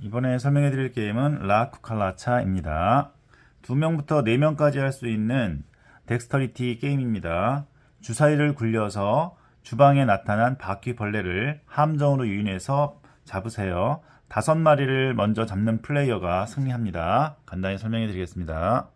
이번에 설명해 드릴 게임은 라쿠칼라차입니다. 2명부터 4명까지 할 수 있는 덱스터리티 게임입니다. 주사위를 굴려서 주방에 나타난 바퀴벌레를 함정으로 유인해서 잡으세요. 다섯 마리를 먼저 잡는 플레이어가 승리합니다. 간단히 설명해 드리겠습니다.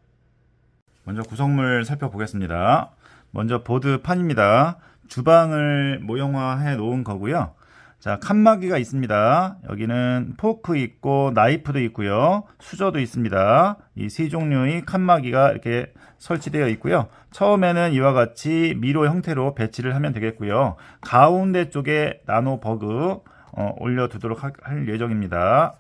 먼저 구성물 살펴보겠습니다. 먼저 보드 판입니다. 주방을 모형화해 놓은 거고요. 자, 칸막이가 있습니다. 여기는 포크 있고 나이프도 있고요. 수저도 있습니다. 이 세 종류의 칸막이가 이렇게 설치되어 있고요. 처음에는 이와 같이 미로 형태로 배치를 하면 되겠고요. 가운데 쪽에 나노 버그 어, 올려두도록 하- 할 예정입니다.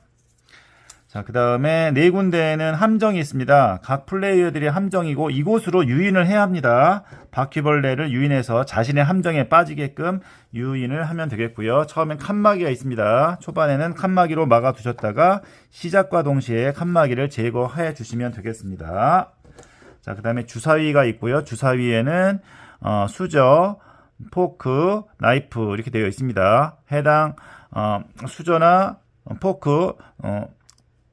자, 그 다음에 네 군데에는 함정이 있습니다. 각 플레이어들의 함정이고 이곳으로 유인을 해야 합니다. 바퀴벌레를 유인해서 자신의 함정에 빠지게끔 유인을 하면 되겠고요. 처음엔 칸막이가 있습니다. 초반에는 칸막이로 막아 두셨다가 시작과 동시에 칸막이를 제거해 주시면 되겠습니다. 자, 그 다음에 주사위가 있고요. 주사위에는 어, 수저, 포크, 나이프 이렇게 되어 있습니다. 해당 어, 수저나 포크, 어,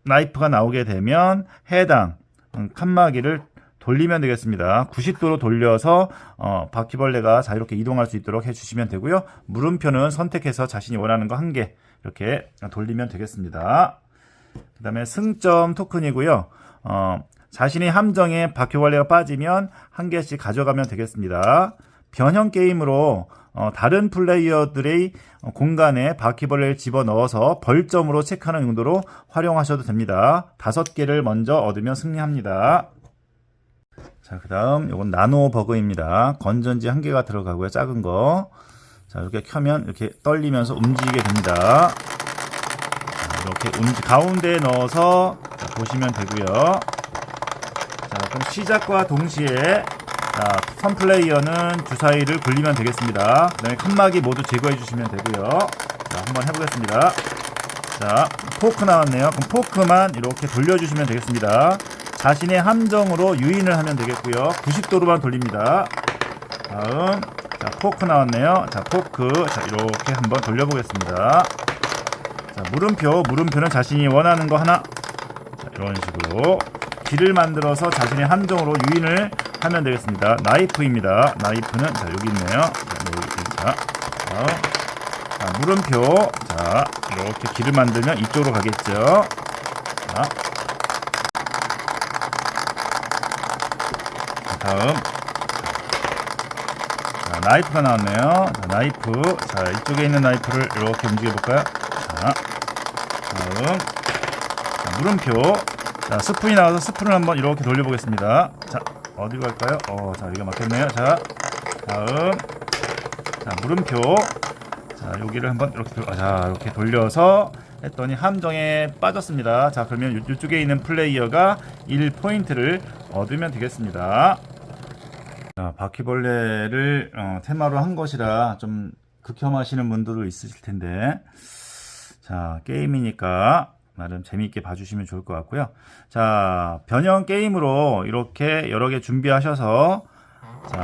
나이프가 나오게 되면 해당 음, 칸막이를 돌리면 되겠습니다. 90도로 돌려서 어, 바퀴벌레가 자유롭게 이동할 수 있도록 해주시면 되고요. 물음표는 선택해서 자신이 원하는 거 한 개 이렇게 돌리면 되겠습니다. 그 다음에 승점 토큰이고요. 어, 자신의 함정에 바퀴벌레가 빠지면 한 개씩 가져가면 되겠습니다. 변형 게임으로 어, 다른 플레이어들의 어, 공간에 바퀴벌레를 집어넣어서 벌점으로 체크하는 용도로 활용하셔도 됩니다. 다섯 개를 먼저 얻으면 승리합니다. 자, 그 다음 요건 나노 버그입니다. 건전지 한 개가 들어가고요. 작은 거. 자, 이렇게 켜면 이렇게 떨리면서 움직이게 됩니다. 자, 이렇게 움직 가운데에 넣어서 자, 보시면 되고요. 자, 그럼 시작과 동시에 자, 선 플레이어는 주사위를 굴리면 되겠습니다. 그 다음에 칸막이 모두 제거해 주시면 되고요. 자, 한번 해보겠습니다. 자, 포크 나왔네요. 그럼 포크만 이렇게 돌려주시면 되겠습니다. 자신의 함정으로 유인을 하면 되겠고요. 90도로만 돌립니다. 다음, 자, 포크 나왔네요. 자, 포크. 자, 이렇게 한번 돌려보겠습니다. 자, 물음표. 물음표는 자신이 원하는 거 하나. 자, 이런 식으로. 길을 만들어서 자신의 함정으로 유인을 하면 되겠습니다. 나이프입니다. 나이프는, 자, 여기 있네요. 자, 여기, 자, 다음. 자, 물음표. 자, 이렇게 길을 만들면 이쪽으로 가겠죠. 자. 자, 다음. 자, 나이프가 나왔네요. 자, 나이프. 자, 이쪽에 있는 나이프를 이렇게 움직여 볼까요? 자, 다음. 자, 물음표. 자, 스푼이 나와서 스푼을 한번 이렇게 돌려보겠습니다. 자, 어디로 갈까요? 어, 자, 여기가 막혔네요. 자, 다음. 자, 물음표. 자, 여기를 한번 이렇게, 돌, 아, 자, 이렇게 돌려서 했더니 함정에 빠졌습니다. 자, 그러면 요- 이쪽에 있는 플레이어가 1포인트를 얻으면 되겠습니다. 자, 바퀴벌레를 어, 테마로 한 것이라 좀 극혐하시는 분들도 있으실 텐데, 자, 게임이니까 나름 재미있게 봐주시면 좋을 것 같고요. 자, 변형 게임으로 이렇게 여러 개 준비하셔서, 자,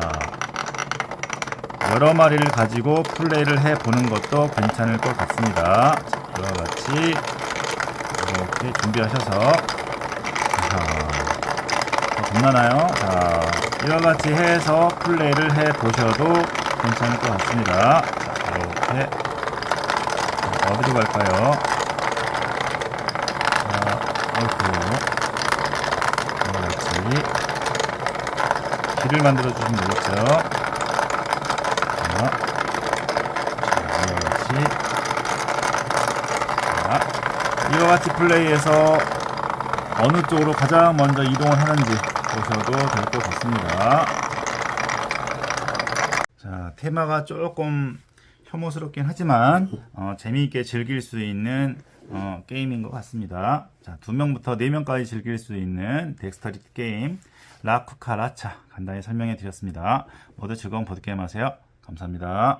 여러 마리를 가지고 플레이를 해 보는 것도 괜찮을 것 같습니다. 자, 이와 같이 이렇게 준비하셔서 자, 어, 겁나나요? 자, 이와 같이 해서 플레이를 해 보셔도 괜찮을 것 같습니다. 자, 이렇게 자, 어디로 갈까요? 자, 이렇게 길을 만들어 주시면 되겠죠. 이와 같이 플레이해서 어느 쪽으로 가장 먼저 이동을 하는지 보셔도 될 것 같습니다. 자, 테마가 조금 혐오스럽긴 하지만 어, 재미있게 즐길 수 있는 어, 게임인 것 같습니다. 자, 두 명부터 네 명까지 즐길 수 있는 덱스터리티 게임 라쿠카라차 간단히 설명해 드렸습니다. 모두 즐거운 보드게임 하세요. 감사합니다.